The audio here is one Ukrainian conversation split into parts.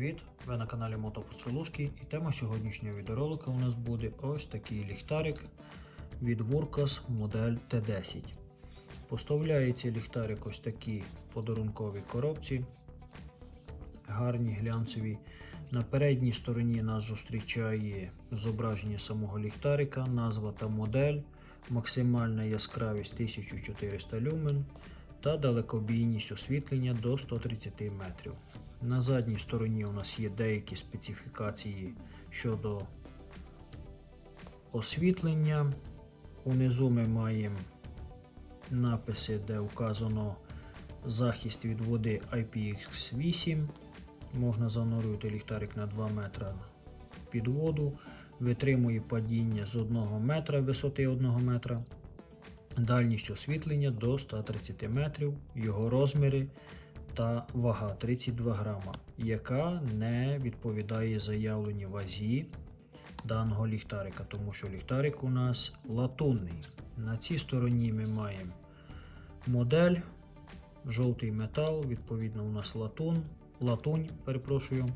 привіт! Ви на каналі Мотопостролушки і тема сьогоднішнього відеоролика у нас буде ось такий ліхтарик від Wurkas модель T10. Поставляється ліхтарик ось такі подарункові коробці, гарні глянцеві. На передній стороні нас зустрічає зображення самого ліхтарика, назва та модель, максимальна яскравість 1400 люмен та далекобійність освітлення до 130 метрів. На задній стороні у нас є деякі специфікації щодо освітлення. Унизу ми маємо написи, де вказано захист від води IPX8. Можна занурювати ліхтарик на 2 метра під воду. Витримує падіння з 1 метра висоти 1 метра. Дальність освітлення до 130 метрів, його розміри та вага 32 грама, яка не відповідає заявленій вазі даного ліхтарика, тому що ліхтарик у нас латунний. На цій стороні ми маємо модель, жовтий метал, відповідно, у нас латун, латунь, перепрошую,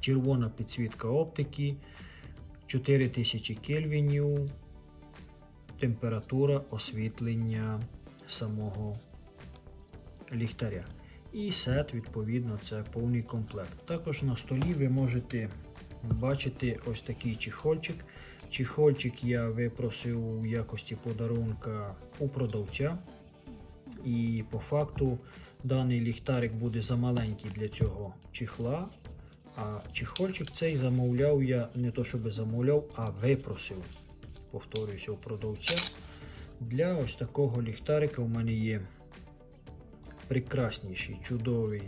червона підсвітка оптики, 4000 кельвінів, температура освітлення самого ліхтаря. І сет, відповідно, це повний комплект. Також на столі ви можете бачити ось такий чехольчик. Чехольчик я випросив у якості подарунка у продавця. І по факту даний ліхтарик буде замаленький для цього чехла. А чехольчик цей замовляв я не то щоб замовляв, а випросив. Повторююся у продавця. Для ось такого ліхтарика у мене є прекрасніший, чудовий,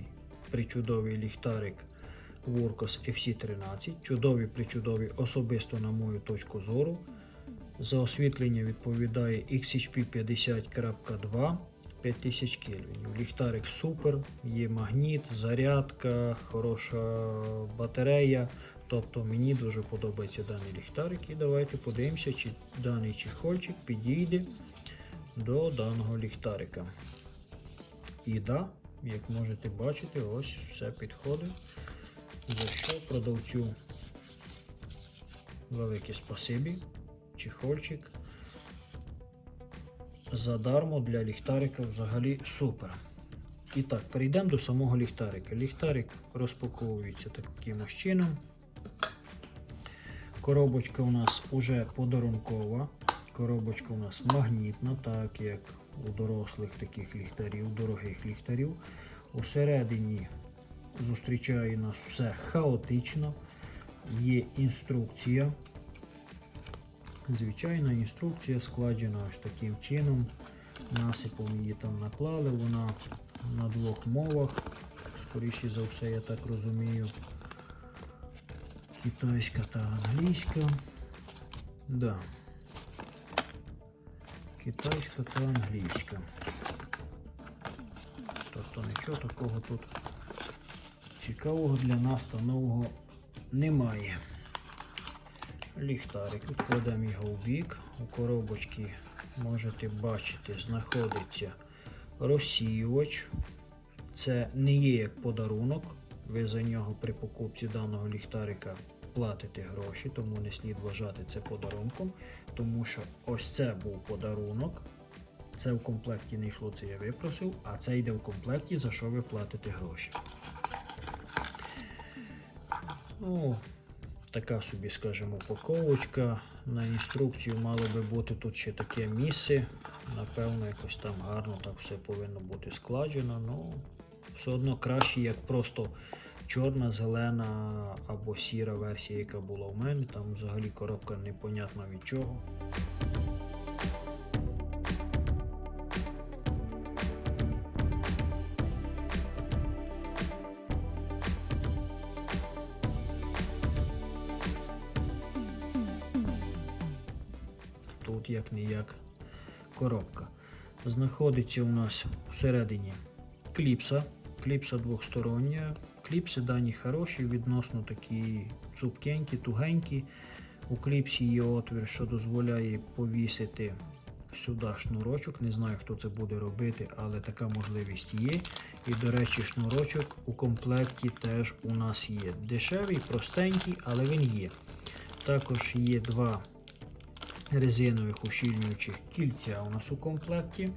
причудовий ліхтарик Wurkos FC13. Чудовий, причудовий, особисто на мою точку зору. За освітлення відповідає XHP 50.2 5000 кельвінів. Ліхтарик супер, є магніт, зарядка, хороша батарея. Тобто мені дуже подобається даний ліхтарик. І давайте подивимося, чи даний чехольчик підійде до даного ліхтарика. І да, як можете бачити, ось все підходить. За що продавцю велике спасибі. Чехольчик. Задармо для ліхтарика взагалі супер. І так, перейдемо до самого ліхтарика. Ліхтарик розпаковується таким чином. Коробочка у нас уже подарункова. Коробочка у нас магнітна, так як у дорослих таких ліхтарів, дорогих ліхтарів. Усередині зустрічає нас все хаотично. Є інструкція. Звичайна інструкція складена ось таким чином. Насипом її там наклали, вона на двох мовах. Скоріше за все, я так розумію. Китайська та англійська. Да. Китайська та англійська. Тобто нічого такого тут цікавого для нас та нового немає. Ліхтарик, відкладемо його в бік. У коробочці можете бачити, знаходиться розсіювач. Це не є як подарунок. Ви за нього при покупці даного ліхтарика платите гроші, тому не слід вважати це подарунком. Тому що ось це був подарунок. Це в комплекті не йшло, це я випросив, а це йде в комплекті, за що ви платите гроші. Ну, така собі, скажімо, упаковочка. На інструкцію мало би бути тут ще таке місце. Напевно, якось там гарно так все повинно бути складено. Ну, все одно краще, як просто чорна, зелена або сіра версія, яка була в мене. Там взагалі коробка непонятна від чого. Тут як не як коробка. Знаходиться у нас всередині кліпса. Кліпса двохстороння. Кліпси дані хороші, відносно такі цупкенькі, тугенькі. У кліпсі є отвір, що дозволяє повісити сюди шнурочок. Не знаю, хто це буде робити, але така можливість є. І, до речі, шнурочок у комплекті теж у нас є. Дешевий, простенький, але він є. Також є два резинових ущільнюючих кільця у нас у комплекті.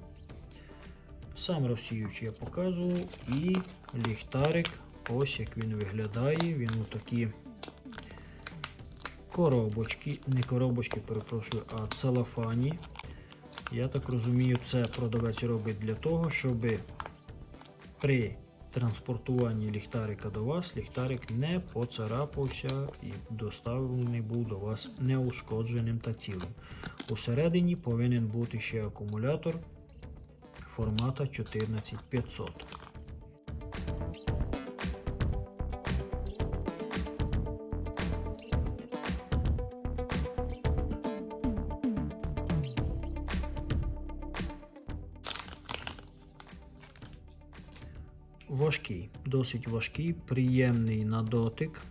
Сам розсіюючий я показував. І ліхтарик. Ось як він виглядає. Він у такі коробочки, не коробочки, перепрошую, а целофані. Я так розумію, це продавець робить для того, щоб при транспортуванні ліхтарика до вас ліхтарик не поцарапався і доставлений був до вас неушкодженим та цілим. Усередині повинен бути ще акумулятор формата 14500. Досить важкий, приємний на дотик.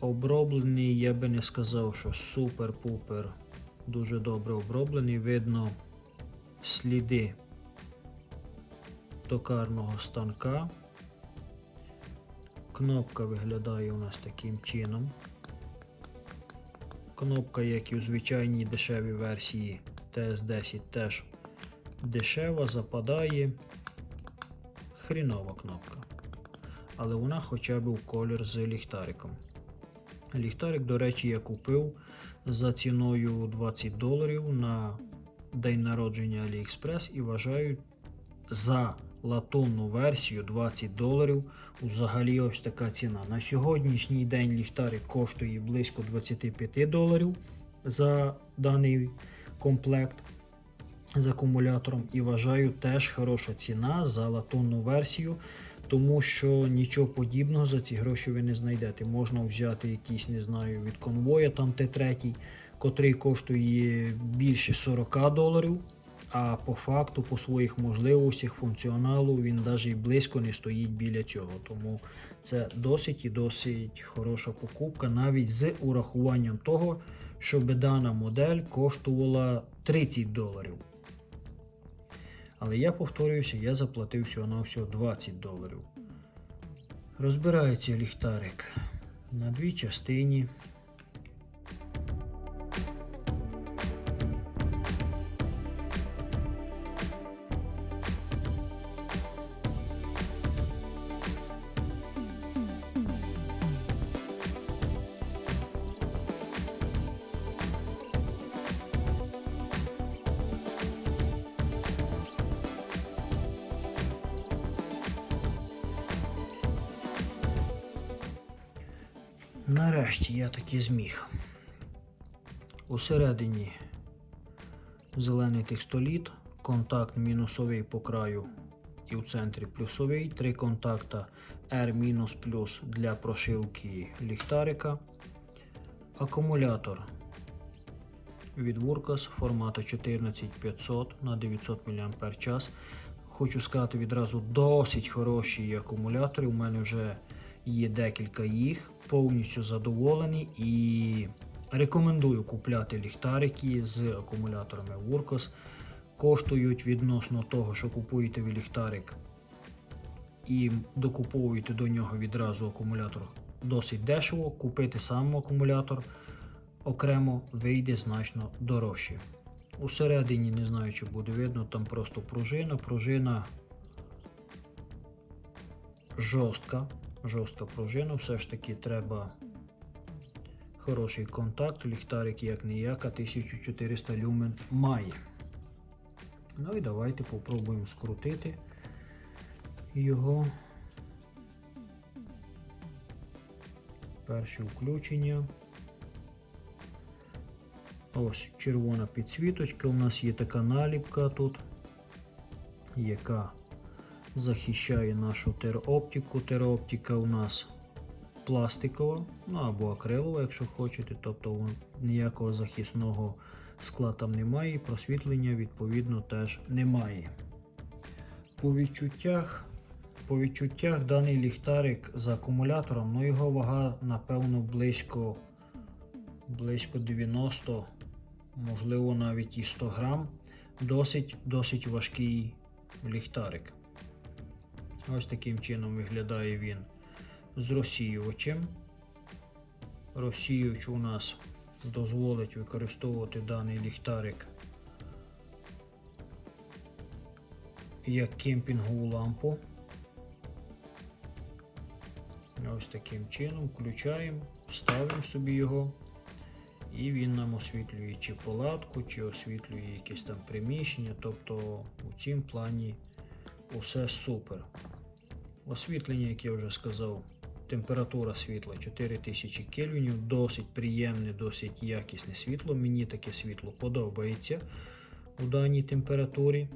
Оброблений, я би не сказав, що супер-пупер, дуже добре оброблений. Видно сліди токарного станка. Кнопка виглядає у нас таким чином. Кнопка, як і у звичайній дешевій версії TS10, теж дешева, западає. Хрінова кнопка. Але вона хоча б в колір з ліхтариком. Ліхтарик, до речі, я купив за ціною 20 доларів на день народження AliExpress і вважаю за латунну версію 20 доларів. Взагалі ось така ціна. На сьогоднішній день ліхтарик коштує близько 25 доларів за даний комплект з акумулятором і вважаю теж хороша ціна за латунну версію, тому що нічого подібного за ці гроші ви не знайдете. Можна взяти якийсь, не знаю, від конвоя там Т3, котрий коштує більше 40 доларів. А по факту, по своїх можливостях, функціоналу, він навіть близько не стоїть біля цього. Тому це досить і досить хороша покупка, навіть з урахуванням того, щоб дана модель коштувала 30 доларів. Але я повторююся, я заплатив всього на всього 20 доларів. Розбирається ліхтарик на дві частині. Нарешті я таки зміг. Усередині зелений текстоліт, контакт мінусовий по краю і в центрі плюсовий, три контакта R- для прошивки ліхтарика, акумулятор від Wurkas формату 14500 на 900 мАч. Хочу сказати відразу досить хороші акумулятори. У мене вже є декілька їх, повністю задоволений і рекомендую купляти ліхтарики з акумуляторами Wurkos. Коштують відносно того, що купуєте ви ліхтарик і докуповуєте до нього відразу акумулятор досить дешево. Купити сам акумулятор окремо вийде значно дорожче. Усередині, не знаю, чи буде видно, там просто пружина. Пружина жорстка, жорстка пружина, все ж таки треба хороший контакт, ліхтарик як ніяка 1400 люмен має. Ну і давайте попробуємо скрутити його. Перше включення. Ось червона підсвіточка. У нас є така наліпка тут, яка захищає нашу тереоптику. Тереоптика у нас пластикова, ну або акрилова, якщо хочете, тобто ніякого захисного скла там немає, просвітлення відповідно теж немає. По відчуттях, по відчуттях даний ліхтарик з акумулятором, ну його вага, напевно, близько близько 90 можливо навіть і 100 грам. Досить, досить важкий ліхтарик. Ось таким чином виглядає він з розсіювачем. Розсіювач у нас дозволить використовувати даний ліхтарик як кемпінгову лампу. Ось таким чином включаємо, ставимо собі його, і він нам освітлює чи палатку, чи освітлює якесь там приміщення. Тобто у цім плані усе супер. Освітлення, як я вже сказав, температура світла 4000 кельвінів, досить приємне, досить якісне світло. Мені таке світло подобається у даній температурі.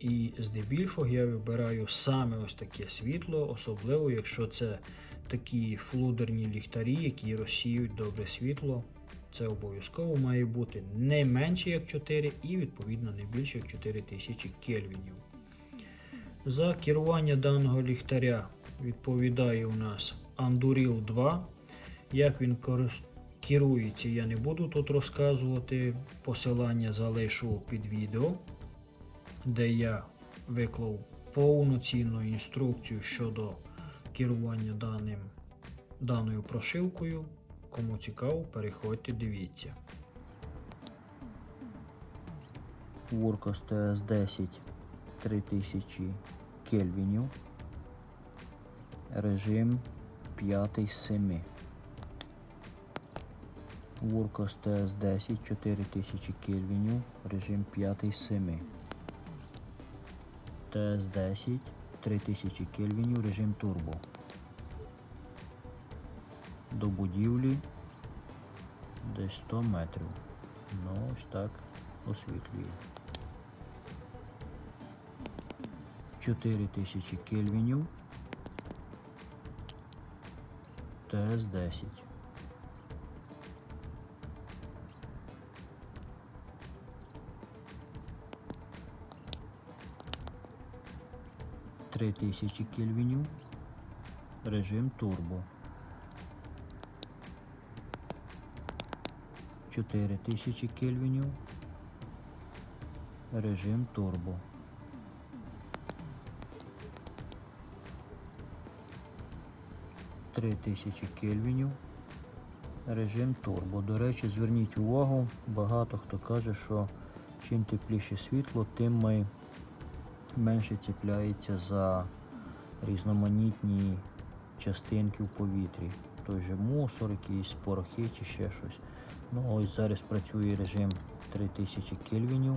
І здебільшого я вибираю саме ось таке світло, особливо якщо це такі флудерні ліхтарі, які розсіюють добре світло. Це обов'язково має бути не менше як 4 і відповідно не більше як 4000 кельвінів. За керування даного ліхтаря відповідає у нас Anduril 2. Як він керується, я не буду тут розказувати. Посилання залишу під відео, де я виклав повноцінну інструкцію щодо керування даним, даною прошивкою. Кому цікаво, переходьте, дивіться. Wurkos TS10 3000 кельвінів. Режим 5 з 7. Wurkos TS10 4000 кельвінів. Режим 5 з 7. TS10 3000 кельвінів. Режим турбо. До будівлі десь 100 метрів. Ну, ось так освітлює. 4000 кельвінів. ТС-10. Три тисячі кельвінів. Режим турбо. 4000 кельвінів. Режим турбо. Три тисячі кельвінів. Режим турбо. До речі, зверніть увагу, багато хто каже, що чим тепліше світло, тим менше цепляється за різноманітні частинки в повітрі. Той же мусор, якісь порохи чи ще щось. Ну ось зараз працює режим 3000 кельвінів.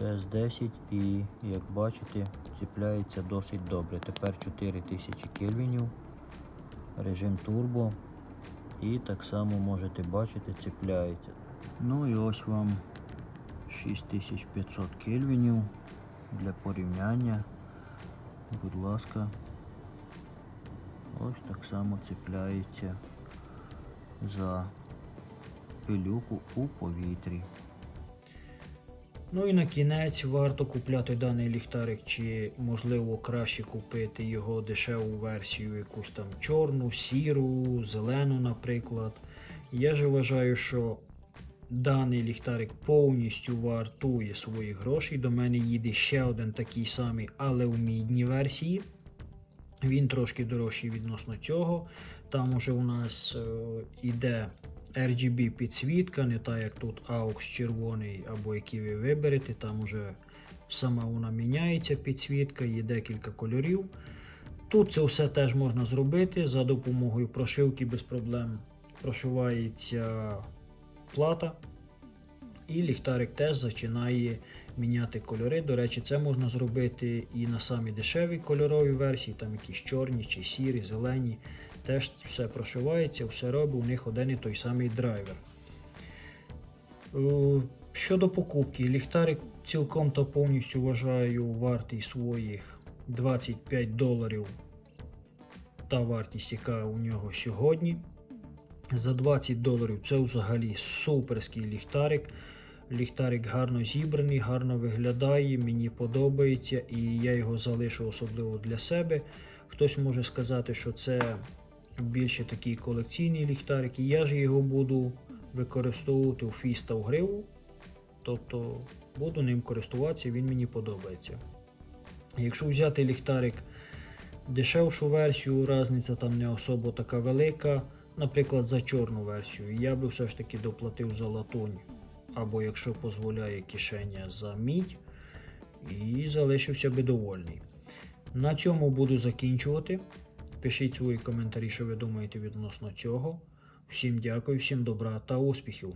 ТС-10 і, як бачите, ціпляється досить добре. Тепер 4000 кельвінів, режим турбо. І так само можете бачити, ціпляється. Ну і ось вам 6500 кельвінів для порівняння. Будь ласка, ось так само ціпляється за пилюку у повітрі. Ну і на кінець варто купляти даний ліхтарик, чи можливо краще купити його дешеву версію, якусь там чорну, сіру, зелену, наприклад. Я ж вважаю, що даний ліхтарик повністю вартує своїх грошей. До мене їде ще один такий самий, але у мідній версії. Він трошки дорожчий відносно цього. Там уже у нас е, іде RGB підсвітка, не та як тут AUX червоний або який ви виберете. Там уже сама вона міняється підсвітка, є декілька кольорів. Тут це все теж можна зробити за допомогою прошивки без проблем. Прошивається плата. І ліхтарик теж починає міняти кольори. До речі, це можна зробити і на самі дешеві кольорові версії, там якісь чорні чи сірі, зелені. Теж все прошивається, все робить, у них один і той самий драйвер. Е, Щодо покупки, ліхтарик цілком та повністю вважаю вартий своїх 25 доларів та вартість, яка у нього сьогодні. За 20 доларів це взагалі суперський ліхтарик. Ліхтарик гарно зібраний, гарно виглядає, мені подобається і я його залишу особливо для себе. Хтось може сказати, що це більше такий колекційний ліхтарик, і я ж його буду використовувати у фіста в гриву. Тобто буду ним користуватися, він мені подобається. Якщо взяти ліхтарик дешевшу версію, різниця там не особо така велика. Наприклад, за чорну версію, я би все ж таки доплатив за латунь, або якщо дозволяє кишеня за мідь, і залишився би довольний. На цьому буду закінчувати. Пишіть свої коментарі, що ви думаєте відносно цього. Всім дякую, всім добра та успіхів!